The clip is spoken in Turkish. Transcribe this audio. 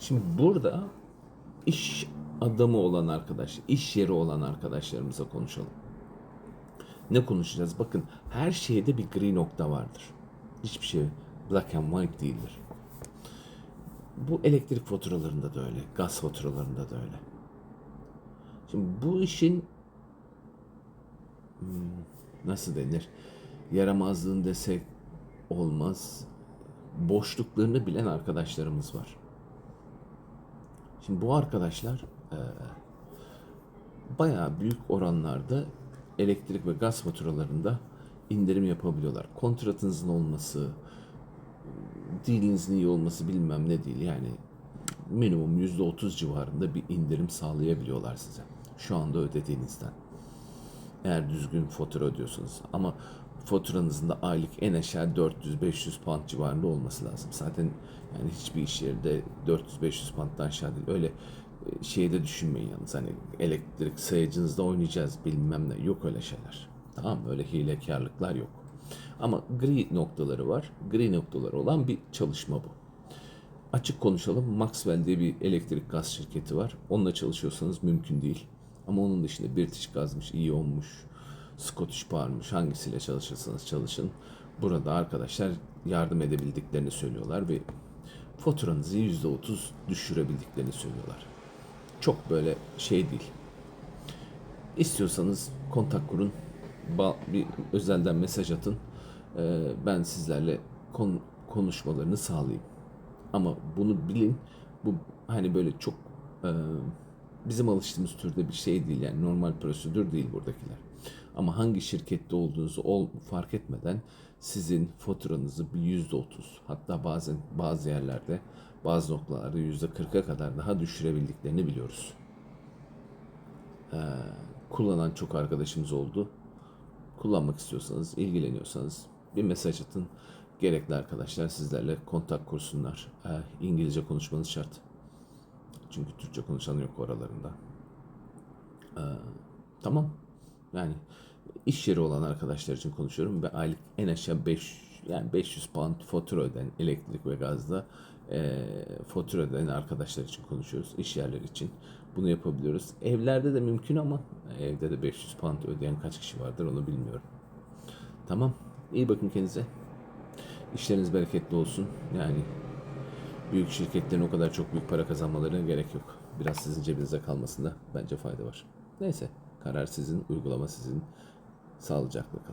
Şimdi burada iş adamı olan arkadaş, iş yeri olan arkadaşlarımıza konuşalım. Ne konuşacağız? Bakın her şeyde bir gri nokta vardır. Hiçbir şey black and white değildir. Bu elektrik faturalarında da öyle, gaz faturalarında da öyle. Şimdi bu işin hmm, nasıl denir? Yaramazlığını desek olmaz. Boşluklarını bilen arkadaşlarımız var. Şimdi bu arkadaşlar eee bayağı büyük oranlarda elektrik ve gaz faturalarında indirim yapabiliyorlar. Kontratınızın olması, dealinizin iyi olması bilmem ne değil. Yani minimum %30 civarında bir indirim sağlayabiliyorlar size. Şu anda ödediğinizden. Eğer düzgün fatura ödüyorsunuz. Ama faturanızın da aylık en aşağı 400-500 pound civarında olması lazım. Zaten yani hiçbir iş yerinde 400-500 pound'dan aşağı değil. Öyle e, şeyde düşünmeyin yalnız. Hani elektrik sayacınızda oynayacağız bilmem ne. Yok öyle şeyler. Tamam mı? Öyle hilekarlıklar yok. Ama gri noktaları var. Gri noktaları olan bir çalışma bu. Açık konuşalım. Maxwell diye bir elektrik gaz şirketi var. Onunla çalışıyorsanız mümkün değil. Ama onun dışında British Gaz'mış, Ion'muş, Scottish Power'mış hangisiyle çalışırsanız çalışın. Burada arkadaşlar yardım edebildiklerini söylüyorlar ve faturanızı %30 düşürebildiklerini söylüyorlar. Çok böyle şey değil. İstiyorsanız kontak kurun. Bir özelden mesaj atın. Ee, ben sizlerle kon- konuşmalarını sağlayayım. Ama bunu bilin. Bu hani böyle çok e, bizim alıştığımız türde bir şey değil yani normal prosedür değil buradakiler. Ama hangi şirkette olduğunuzu ol, fark etmeden sizin faturanızı bir yüzde otuz hatta bazen bazı yerlerde bazı noktalarda yüzde kırka kadar daha düşürebildiklerini biliyoruz. Ee, kullanan çok arkadaşımız oldu. Kullanmak istiyorsanız, ilgileniyorsanız bir mesaj atın. Gerekli arkadaşlar sizlerle kontak kursunlar. Ee, İngilizce konuşmanız şart. Çünkü Türkçe konuşan yok oralarında. Ee, tamam. Yani iş yeri olan arkadaşlar için konuşuyorum ve aylık en aşağı 5 yani 500 pound fatura öden elektrik ve gazda e, fatura öden arkadaşlar için konuşuyoruz. İş yerleri için bunu yapabiliyoruz. Evlerde de mümkün ama evde de 500 pound ödeyen kaç kişi vardır onu bilmiyorum. Tamam. İyi bakın kendinize. İşleriniz bereketli olsun. Yani büyük şirketlerin o kadar çok büyük para kazanmalarına gerek yok. Biraz sizin cebinizde kalmasında bence fayda var. Neyse karar sizin, uygulama sizin. Sağlıcakla kalın.